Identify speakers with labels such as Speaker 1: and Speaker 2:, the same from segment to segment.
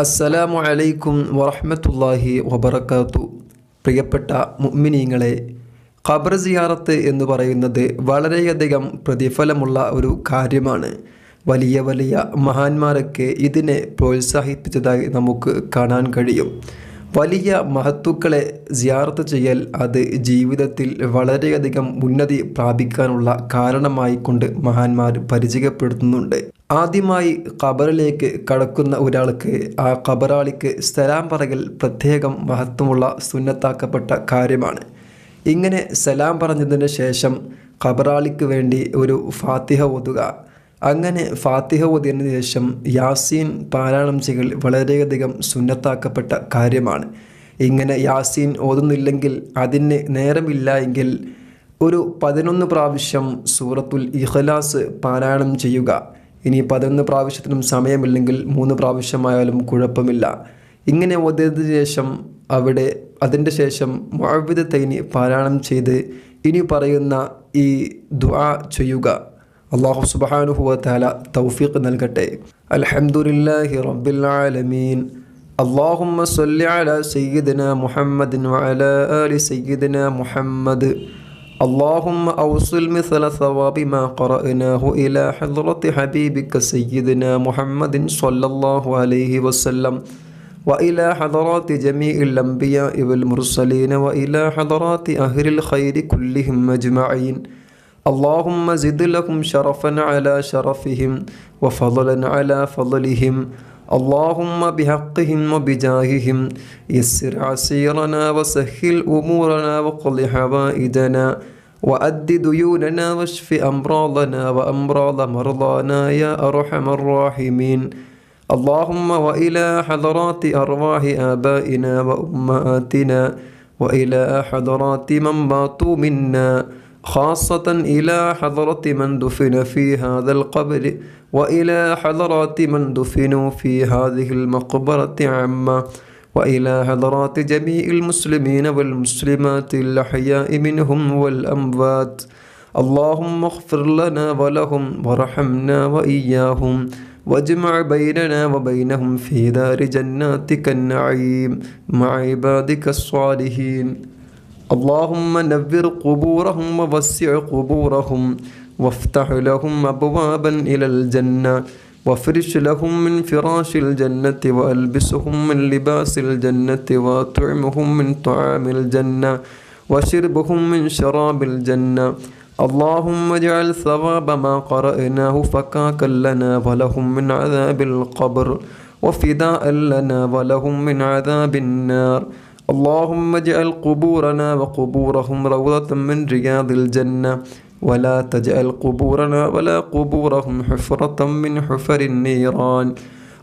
Speaker 1: അസ്സലാമു അലൈക്കും വറഹ്മത്തുള്ളാഹി വബറകാതു പ്രിയപ്പെട്ട മുഅ്മിനീങ്ങളെ ഖബർ സിയാറത്ത് എന്ന് പറയുന്നത് വളരെയധികം പ്രതിഫലമുള്ള ഒരു കാര്യമാണ്. വലിയ വലിയ മഹാന്മാരൊക്കെ ഇതിനെ പ്രോത്സാഹിപ്പിച്ചതായി നമുക്ക് കാണാൻ കഴിയും. വലിയ മഹത്തുക്കളെ സിയാറത്ത് ചെയ്യൽ അത് ജീവിതത്തിൽ വളരെയധികം ഉന്നതി പ്രാപിക്കാനുള്ള കാരണമായി കൊണ്ട് മഹാന്മാർ പരിചയപ്പെടുത്തുന്നുണ്ട്. ആദ്യമായി ഖബറിലേക്ക് കടക്കുന്ന ഒരാൾക്ക് ആ ഖബറാളിക്ക് സലാം പറയൽ പ്രത്യേകം മഹത്വമുള്ള സുന്നത്താക്കപ്പെട്ട കാര്യമാണ്. ഇങ്ങനെ സലാം പറഞ്ഞതിന് ശേഷം ഖബറാളിക്ക് വേണ്ടി ഒരു ഫാത്തിഹ ഓതുക. അങ്ങനെ ഫാത്തിഹ ഓതിയതിനു ശേഷം യാസീൻ പാരായണം ചെയ്യൽ വളരെയധികം സുന്നത്താക്കപ്പെട്ട കാര്യമാണ്. ഇങ്ങനെ യാസീൻ ഓതുന്നില്ലെങ്കിൽ അതിന് നേരമില്ല എങ്കിൽ ഒരു പതിനൊന്ന് പ്രാവശ്യം സൂറത്തുൽ ഇഖ്ലാസ് പാരായണം ചെയ്യുക. ഇനി പതിനൊന്ന് പ്രാവശ്യത്തിനും സമയമില്ലെങ്കിൽ മൂന്ന് പ്രാവശ്യമായാലും കുഴപ്പമില്ല ഇങ്ങനെ ഓതിയതിനു ശേഷം അവിടെ അതിൻ്റെ ശേഷം മുഅവ്വിദ് തൈനി പാരായണം ചെയ്ത് ഇനി പറയുന്ന ഈ ദുആ ചെയ്യുക അള്ളാഹു സുബ്ഹാനഹു വ തആല തൗഫീഖ് നൽകട്ടെ അൽഹംദുലില്ലാഹി റബ്ബിൽ ആലമീൻ اللهم صل على سيدنا محمد وعلى آل سيدنا محمد اللهم أوصل مثل ثواب ما قرأناه إلى حضرة حبيبك سيدنا محمد صلى الله عليه وسلم وإلى حضرات جميع الأنبياء والمرسلين وإلى حضرات أهل الخير كلهم أجمعين اللهم زد لهم شرفا على شرفهم وفضلا على فضلهم اللهم بحقهم وبجاههم يسر عسيرنا وسهل أمورنا وقض حوائجنا وأد ديوننا واشف أمراضنا وأمراض مرضانا يا أرحم الراحمين. اللهم وإلى حضرات أرواح آبائنا وأمهاتنا وإلى حضرات من ماتوا منا خاصة إلى حضرة من دفن في هذا القبر وإلى حضرات من دفنوا في هذه المقبرة عامة وإلى حضرات جميع المسلمين والمسلمات الأحياء منهم والأموات. اللهم اغفر لنا ولهم وارحمنا وإياهم واجمع بيننا وبينهم في دار جناتك النعيم مع عبادك الصالحين. اللهم نور قبورهم ووسع قبورهم وافتح لهم أبوابا إلى الجنة وافرش لهم من فراش الجنة وألبسهم من لباس الجنة وأطعمهم من طعام الجنة وشربهم من شراب الجنة. اللهم اجعل ثواب ما قرأناه فكاكا لنا ولهم من عذاب القبر وفداء لنا ولهم من عذاب النار. اللهم اجعل قبورنا وقبورهم روضة من رياض الجنة ولا تجعل قبورنا ولا قبورهم حفرة من حفر النيران.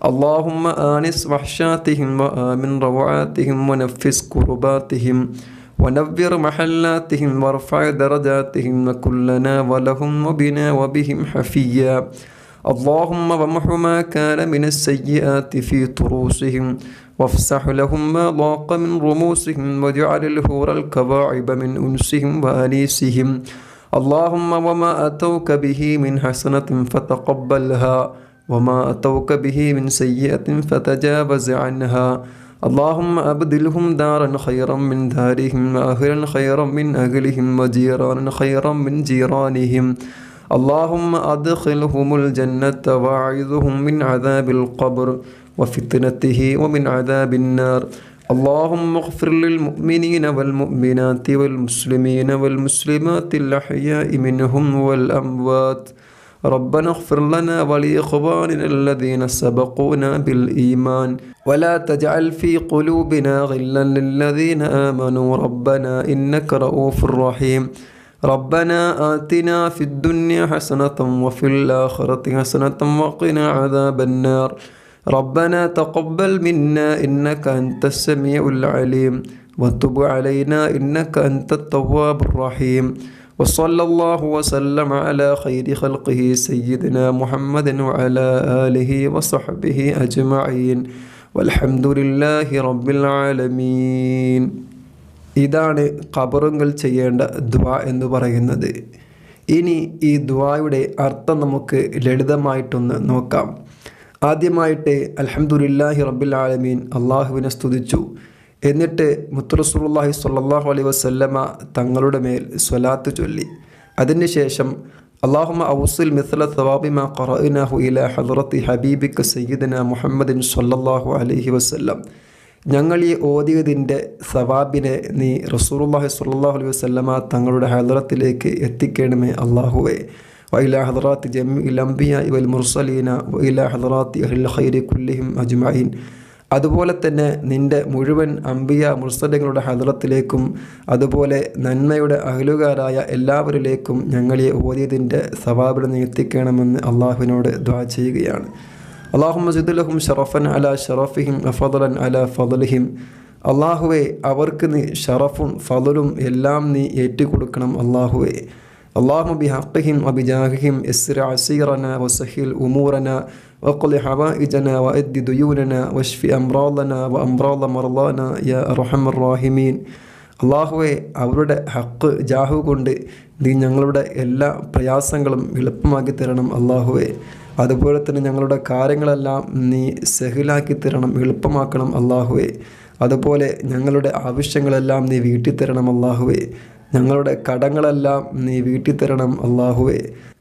Speaker 1: اللهم آنس وحشاتهم وآمن روعاتهم ونفس كرباتهم ونبر محلاتهم وارفع درجاتهم وكلنا ولهم وبنا وبهم حفيا. اللهم ومح ما كان من السيئات في طروسهم وافسح لهم ما ضاق من رموسهم واجعل الهور الكواعب من أنسهم وأنيسهم اللهم وما أتوك به من حسنة فتقبلها وما أتوك به من سيئة فتجاوز عنها. اللهم أبدلهم دارا خيرا من دارهم وأهلا خيرا من أهلهم وجيرانا خيرا من جيرانهم. اللهم أدخلهم الجنة وأعذهم من عذاب القبر وفتنته ومن عذاب النار. اللهم اغفر للمؤمنين والمؤمنات والمسلمين والمسلمات الأحياء منهم والأموات. ربنا اغفر لنا ولإخواننا الذين سبقونا بالإيمان. ولا تجعل في قلوبنا غلا للذين آمنوا. ربنا إنك رؤوف رحيم. ربنا آتنا في الدنيا حسنة وفي الآخرة حسنة وقنا عذاب النار. ربنا تقبل منا إنك أنت السميع العليم. وتب علينا إنك أنت التواب الرحيم. وصلى الله وسلم على خير خلقه سيدنا محمد وعلى آله وصحبه أجمعين. والحمد لله رب العالمين. ഇതാണ് ഖബറുകൾ ചെയ്യേണ്ട ദ്വാ എന്ന് പറയുന്നത്. ഇനി ഈ ദ്വായുടെ അർത്ഥം നമുക്ക് ലളിതമായിട്ടൊന്ന് നോക്കാം. ആദ്യമായിട്ട് അലഹമുല്ലാഹി റബ്ബിൽ ആലമീൻ അള്ളാഹുവിനെ സ്തുതിച്ചു. എന്നിട്ട് മുത്തറസുല്ലാഹി സ്വല്ലല്ലാഹു അലൈ വസല്ലമ തങ്ങളുടെ മേൽ സ്വലാത്ത് ചൊല്ലി. അതിനുശേഷം അള്ളാഹുമ ഔസുൽ മിസ്ല സവാബിമ ഖറഅനാഹു ഇല ഹദ്റത്തി ഹബീബിക സയ്യിദന മുഹമ്മദിൻ സ്വല്ലല്ലാഹു അലൈഹി വസല്ലം. ഞങ്ങൾ ഈ ഓതിയതിന്റെ സവാബിനെ നീ റസൂറുല്ലാഹി സാഹു അലൈഹി വസ്ലമ തങ്ങളുടെ ഹദ്രത്തിലേക്ക് എത്തിക്കണമേ അള്ളാഹുവെ വൈല ഹദ്റാത്ത് ജമ്മിഅംബിയ വൽ മുർസലീന വൈല ഹദ്റാത്ത് അഹിൽ ഖൈരി കുല്ലിഹിം അജ്മൈൻ അതുപോലെ തന്നെ നിന്റെ മുഴുവൻ അംബിയ മുർസലങ്ങളുടെ ഹദ്രത്തിലേക്കും അതുപോലെ നന്മയുടെ അഹലുകാരായ എല്ലാവരിലേക്കും ഞങ്ങളെ ഓതിയതിന്റെ സവാബിനെ നീ എത്തിക്കണമെന്ന് അള്ളാഹുവിനോട് ദ്വാ ചെയ്യുകയാണ്. അള്ളാഹു മജിദുലഹും ഷറഫൻ അല ഷറഫിഹിം അഫദലൻ അല ഫദലിഹിം അള്ളാഹുവെ അവർക്ക് നീ ഷറഫും ഫദലും എല്ലാം നീ ഏറ്റുകൊടുക്കണം അള്ളാഹുവെ اللهم بحقهم وبجاههم اسر عسيرنا وسهل أمورنا وقل حوائجنا وأد ديوننا واشف أمراضنا وأمراض مرضانا يا أرحم الراحمين അള്ളാഹുവെ അവരുടെ ഹക്ക് ജാഹു കൊണ്ട് നീ ഞങ്ങളുടെ എല്ലാ പ്രയാസങ്ങളും എളുപ്പമാക്കി തരണം അള്ളാഹുവെ അതുപോലെ തന്നെ ഞങ്ങളുടെ കാര്യങ്ങളെല്ലാം നീ സെഹിലാക്കി തരണം എളുപ്പമാക്കണം അള്ളാഹുവെ അതുപോലെ ഞങ്ങളുടെ ആവശ്യങ്ങളെല്ലാം നീ വീട്ടി തരണം അള്ളാഹുവേ ഞങ്ങളുടെ കടങ്ങളെല്ലാം നീ വീട്ടി തരണം അള്ളാഹുവെ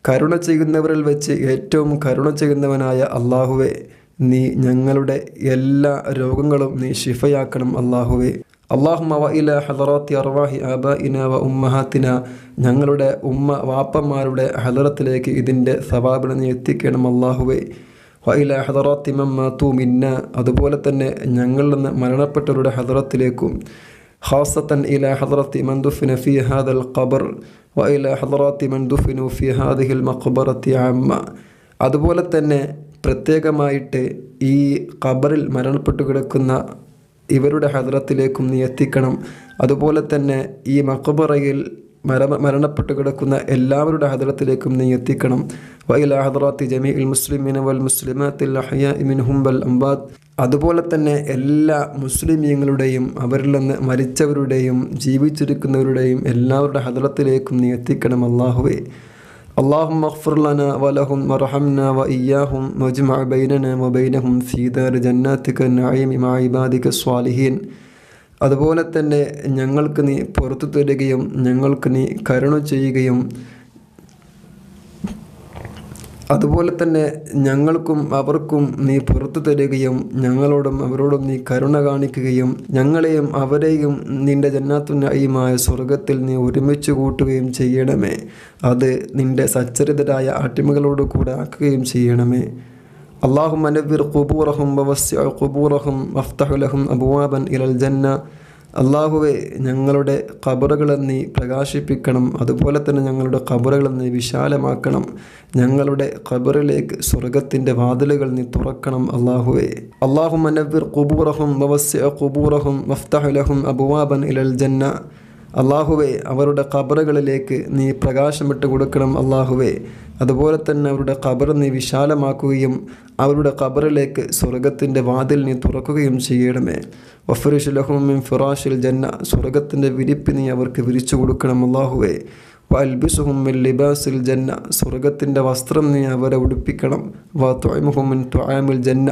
Speaker 1: കരുണ ചെയ്യുന്നവരിൽ വെച്ച് ഏറ്റവും കരുണ ചെയ്യുന്നവനായ അള്ളാഹുവെ നീ ഞങ്ങളുടെ എല്ലാ രോഗങ്ങളും നീ ശിഫയാക്കണം അള്ളാഹുവെ അള്ളാഹുമ വ ഇല ഹദറാത്തി അർവാഹി അബ ഇന വ ഉമ്മഹാത്തിന. ഞങ്ങളുടെ ഉമ്മ വാപ്പന്മാരുടെ ഹലറത്തിലേക്ക് ഇതിന്റെ സവാബിനെ നീ എത്തിക്കണം അള്ളാഹുവേ വ ഇല ഹദറാത്തി മമ്മാത്തു മിന്ന. അതുപോലെ തന്നെ ഞങ്ങളിൽ നിന്ന് മരണപ്പെട്ടവരുടെ ഹദറത്തിലേക്കും. ഹാസത്തൻ ഇല ഹദറത്തി മന്ദുഫിന ഫി ഹാദൽ ഖബർ. വ ഇല ഹദറാത്തി മന്ദുഫിനു ഫി ഹാദിഹിൽ മഖബറത്തി അമ്മ. അതുപോലെ തന്നെ പ്രത്യേകമായിട്ട് ഈ ഖബറിൽ മരണപ്പെട്ടു കിടക്കുന്ന ഇവരുടെ ഹദ്രത്തിലേക്കും നീ എത്തിക്കണം. അതുപോലെ തന്നെ ഈ മക്ബറയിൽ മര മരണപ്പെട്ടു കിടക്കുന്ന എല്ലാവരുടെ ഹദ്രത്തിലേക്കും നീ എത്തിക്കണം. വൈൽ ഹദ്റാത്തി ജമീ ഉൽ മുസ്ലിമിൻ വൽ മുസ്ലിമാത്തിൽ അഹ്യ മിൻഹും വൽ അംബാദ് അതുപോലെ തന്നെ എല്ലാ മുസ്ലിമീങ്ങളുടെയും അവരിൽ നിന്ന് മരിച്ചവരുടെയും ജീവിച്ചിരിക്കുന്നവരുടെയും എല്ലാവരുടെ ഹദ്രത്തിലേക്കും നീ എത്തിക്കണം അള്ളാഹുവേ اللهم اغفر لنا ولهم وارحمنا وإياهم واجمع بيننا وبينهم في دار جناتك النعيم مع عبادك الصالحين അതുപോലെ തന്നെ ഞങ്ങൾക്ക് നീ പുറത്തു തരികയും ഞങ്ങൾക്ക് നീ കരുണ ചെയ്യുകയും അതുപോലെ തന്നെ ഞങ്ങൾക്കും അവർക്കും നീ പുറത്തു തരികയും ഞങ്ങളോടും അവരോടും നീ കരുണ കാണിക്കുകയും ഞങ്ങളെയും അവരെയും നിന്റെ ജന്നാത്തുനായിയുമായ സ്വർഗത്തിൽ നീ ഒരുമിച്ച് കൂട്ടുകയും ചെയ്യണമേ. അത് നിന്റെ സച്ചരിതരായ അട്ടിമകളോട് കൂടെ ആക്കുകയും ചെയ്യണമേ. അള്ളാഹു മനവിർ ഖുബൂറഹും വവസ്യ ഖുബൂറഹും അഫ്തഹുലഹും അബുവാബൻ ഇലൽ ജന്ന അള്ളാഹുവെ ഞങ്ങളുടെ ഖബറുകളെ നീ പ്രകാശിപ്പിക്കണം. അതുപോലെ തന്നെ ഞങ്ങളുടെ ഖബറുകളെ നീ വിശാലമാക്കണം. ഞങ്ങളുടെ ഖബറിലേക്ക് സ്വർഗത്തിന്റെ വാതിലുകൾ നീ തുറക്കണം അള്ളാഹുവെ. അള്ളാഹു മനവിർ കുബൂറഹും വവസ്യ കുബൂറഹും വഫ്തഹുലഹും അബുവാബൻ ഇലൽ ജന്ന. അള്ളാഹുവെ അവരുടെ ഖബറുകളിലേക്ക് നീ പ്രകാശമിട്ട് കൊടുക്കണം അള്ളാഹുവെ. അതുപോലെ തന്നെ അവരുടെ ഖബർ നീ വിശാലമാക്കുകയും അവരുടെ ഖബറിലേക്ക് സ്വർഗത്തിന്റെ വാതിൽ നീ തുറക്കുകയും ചെയ്യണമേ. വഫറിഷ് ലഹുമിൻ ഫിറാഷിൽ ജന്ന സ്വർഗത്തിന്റെ വിരിപ്പ് നീ അവർക്ക് വിരിച്ചു കൊടുക്കണം അള്ളാഹുവെ. വൽബിസുഹുമിൻ ലിബാസിൽ ജന്ന സ്വർഗത്തിന്റെ വസ്ത്രം നീ അവരെ ഉടുപ്പിക്കണം. വ തൊയ്മുഹുമിൻ ത്വാമിൽ ജന്ന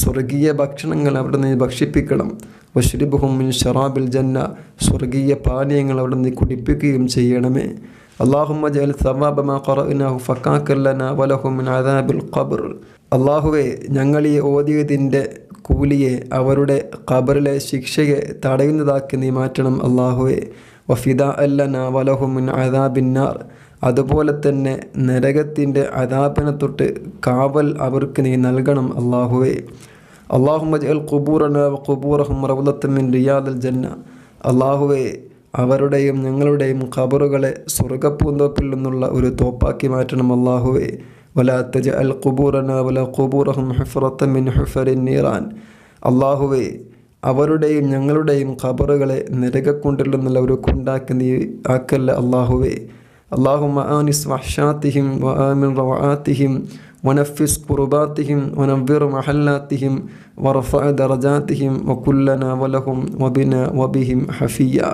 Speaker 1: സ്വർഗീയ ഭക്ഷണങ്ങൾ അവിടെ നീ ഭക്ഷിപ്പിക്കണം. വഷ്രിബുഹുമിൻ ഷറാബിൽ ജന്ന സ്വർഗീയ പാനീയങ്ങൾ അവിടെ നീ കുടിപ്പിക്കുകയും ചെയ്യണമേ. അള്ളാഹുമ്മ ജൽ സവാബമ ഖറഅനാഹു ഫക്കാക്കല്ലന വലഹുമിൻ അദാബിൽ ഖബർ. അള്ളാഹുവെ ഞങ്ങൾ ഈ ഓതിയതിന്റെ കൂലിയെ അവരുടെ ഖബറിലെ ശിക്ഷയെ തടയുന്നതാക്കി നീ മാറ്റണം അള്ളാഹുവെ വഫിദ അല്ലന വലഹുമിൻ അദാബിന്നാർ അതുപോലെ തന്നെ നരകത്തിന്റെ അദാബിനെ തൊട്ട് കാവൽ അവർക്ക് നീ നൽകണം അള്ളാഹുവെ അള്ളാഹുമ്മ ജൽ ഖുബൂറന ഖുബൂറഹും റൗലത്തമിൻ റിയാദൽ ജന്ന. അള്ളാഹുവെ അവരുടെയും ഞങ്ങളുടെയും ഖബറുകളെ സ്വർഗപ്പൂന്തോപ്പിൽ നിന്നുള്ള ഒരു തോപ്പാക്കി മാറ്റണം അള്ളാഹുവെ വലാത്തജ് തജ അൽ ഖുബൂറന വല ഖുബൂറഹും ഹുഫറത്തമിൻ ഹുഫറിൻ നീറാൻ. അള്ളാഹുവെ അവരുടെയും ഞങ്ങളുടെയും ഖബറുകളെ നരകക്കുണ്ടിൽ നിന്നുള്ള ഒരു കുണ്ടാക്കി നീ ആക്കല്ല അള്ളാഹുവെ اللهم آنس وحشاتهم وآمن روعاتهم ونفس قرباتهم ونبر محلاتهم وارفع درجاتهم وكلنا ولهم وبنا وبهم حفيا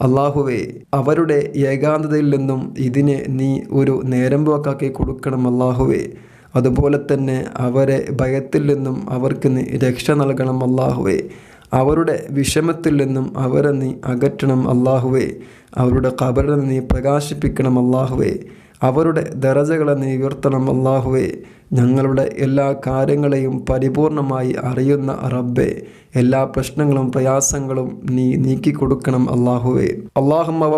Speaker 1: അള്ളാഹുവെ അവരുടെ ഏകാന്തതയിൽ നിന്നും ഇതിനെ നീ ഒരു നേരം പോക്കാക്കി കൊടുക്കണം അള്ളാഹുവെ അതുപോലെ തന്നെ അവരെ ഭയത്തിൽ നിന്നും അവർക്ക് നീ രക്ഷ നൽകണം അള്ളാഹുവേ അവരുടെ വിഷമത്തിൽ നിന്നും അവരെ നീ അകറ്റണം അള്ളാഹുവേ അവരുടെ കബറിനെ നീ പ്രകാശിപ്പിക്കണം അള്ളാഹുവേ അവരുടെ ദറജകളെ നീ ഉയർത്തണം അള്ളാഹുവേ ഞങ്ങളുടെ എല്ലാ കാര്യങ്ങളെയും പരിപൂർണമായി അറിയുന്ന റബ്ബെ എല്ലാ പ്രശ്നങ്ങളും പ്രയാസങ്ങളും നീ നീക്കിക്കൊടുക്കണം അള്ളാഹുവേ അള്ളാഹുമ്മ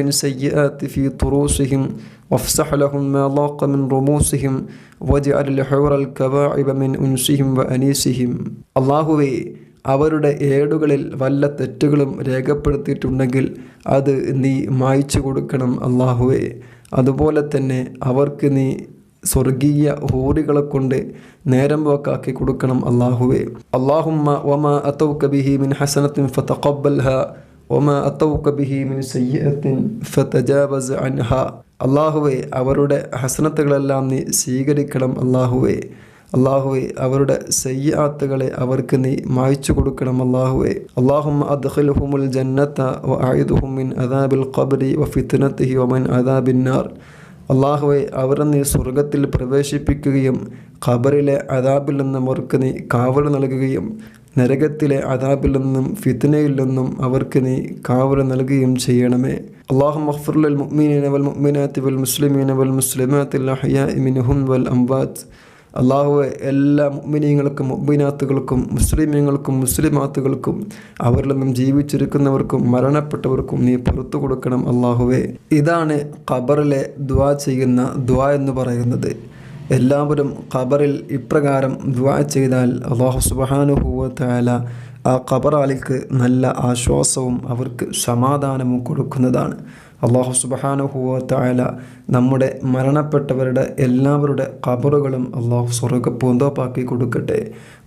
Speaker 1: മിൻ സയ്യാത്തി ഫി തുറൂസിഹിം وافسح لهم ما ضاق من رموسهم واجعل الحور الكواعب من أنسهم وأنيسهم അള്ളാഹുവേ അവരുടെ ഏടുകളിൽ വല്ല തെറ്റുകളും രേഖപ്പെടുത്തിയിട്ടുണ്ടെങ്കിൽ അത് നീ മായ്ച്ചു കൊടുക്കണം അള്ളാഹുവേ അതുപോലെ തന്നെ അവർക്ക് നീ സ്വർഗീയ ഹൂറികളെ കൊണ്ട് നേരം പോക്കാക്കി കൊടുക്കണം അള്ളാഹുവേ അള്ളാഹുമ്മ ഒമ അത്തൗ ബിഹി മിൻ ഹസനത്തിൻ ഫതഖബ്ബൽഹ ഒമ അത്തൗ ബിഹി മിൻ സയ്യത്തിൻ ഫതജാവസ് അൻഹ. അള്ളാഹുവേ അവരുടെ ഹസനത്തുകളെല്ലാം നീ സ്വീകരിക്കണം അള്ളാഹുവേ അള്ളാഹുവെ അവരുടെ സയ്യാത്തുകളെ അവർക്ക് നീ മായ്ച്ചു കൊടുക്കണം അള്ളാഹുവെ. അള്ളാഹും അദ്ഹുൽഹുമുൽ ജന്നത്ത വ ആയുദുഹും മിൻ അദാബിൽ ഖബരി വ ഫിത്നത്തിഹി വമൻ അദാബിന്നാർ അള്ളാഹുവെ അവരെ നീ സ്വർഗത്തിൽ പ്രവേശിപ്പിക്കുകയും ഖബറിലെ അദാബിൽ നിന്നും അവർക്ക് നീ കാവൽ നൽകുകയും നരകത്തിലെ അദാബിൽ നിന്നും ഫിത്നയിൽ നിന്നും അവർക്ക് നീ കാവൽ നൽകുകയും ചെയ്യണമേ. അള്ളാഹു മഹ്ഫുറുൽ മുഅ്മിനീന വൽ മുഅ്മിനാത്തി വൽ മുസ്ലിമീന വൽ മുസ്ലിമാത്തിൽ അഹ്യാഇ മിൻഹും വൽ അംവാത്ത് അള്ളാഹുവെ എല്ലാ മുഅ്മിനീങ്ങൾക്കും മുഅ്മിനാത്തുകൾക്കും മുസ്ലിമീങ്ങൾക്കും മുസ്ലിമാത്തുകൾക്കും അവരിൽ നിന്നും ജീവിച്ചിരിക്കുന്നവർക്കും മരണപ്പെട്ടവർക്കും നീ പുറത്തു കൊടുക്കണം അള്ളാഹുവെ. ഇതാണ് ഖബറിലെ ദ്വാ ചെയ്യുന്ന ദ്വാ എന്ന് പറയുന്നത്. എല്ലാവരും ഖബറിൽ ഇപ്രകാരം ദ്വാ ചെയ്താൽ അള്ളാഹു സുബാനുഭൂവത്തായ ആ ഖബറാലിക്ക് നല്ല ആശ്വാസവും അവർക്ക് സമാധാനവും കൊടുക്കുന്നതാണ്. അള്ളാഹു സുബഹാനുഹുവത്തായ നമ്മുടെ മരണപ്പെട്ടവരുടെ എല്ലാവരുടെ കബറുകളും അള്ളാഹു സ്വർഗ പൂന്തോപ്പാക്കി കൊടുക്കട്ടെ.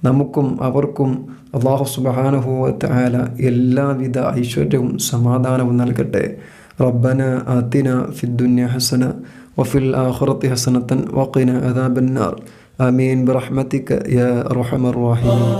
Speaker 1: നമുക്കും അവർക്കും അള്ളാഹു സുബഹാനുഹുവത്തായ എല്ലാവിധ ഐശ്വര്യവും സമാധാനവും നൽകട്ടെ. റബ്ബന അതിന ഫിദ്ദുന്യ ഹസന വഫിൽ ആഹുറത്തി ഹസനത്തൻ വക്കിന അദാബന്നാർ അമീൻ ബ്രഹ്മത്തിക്ക് യ റഹമർ വാഹിമീൻ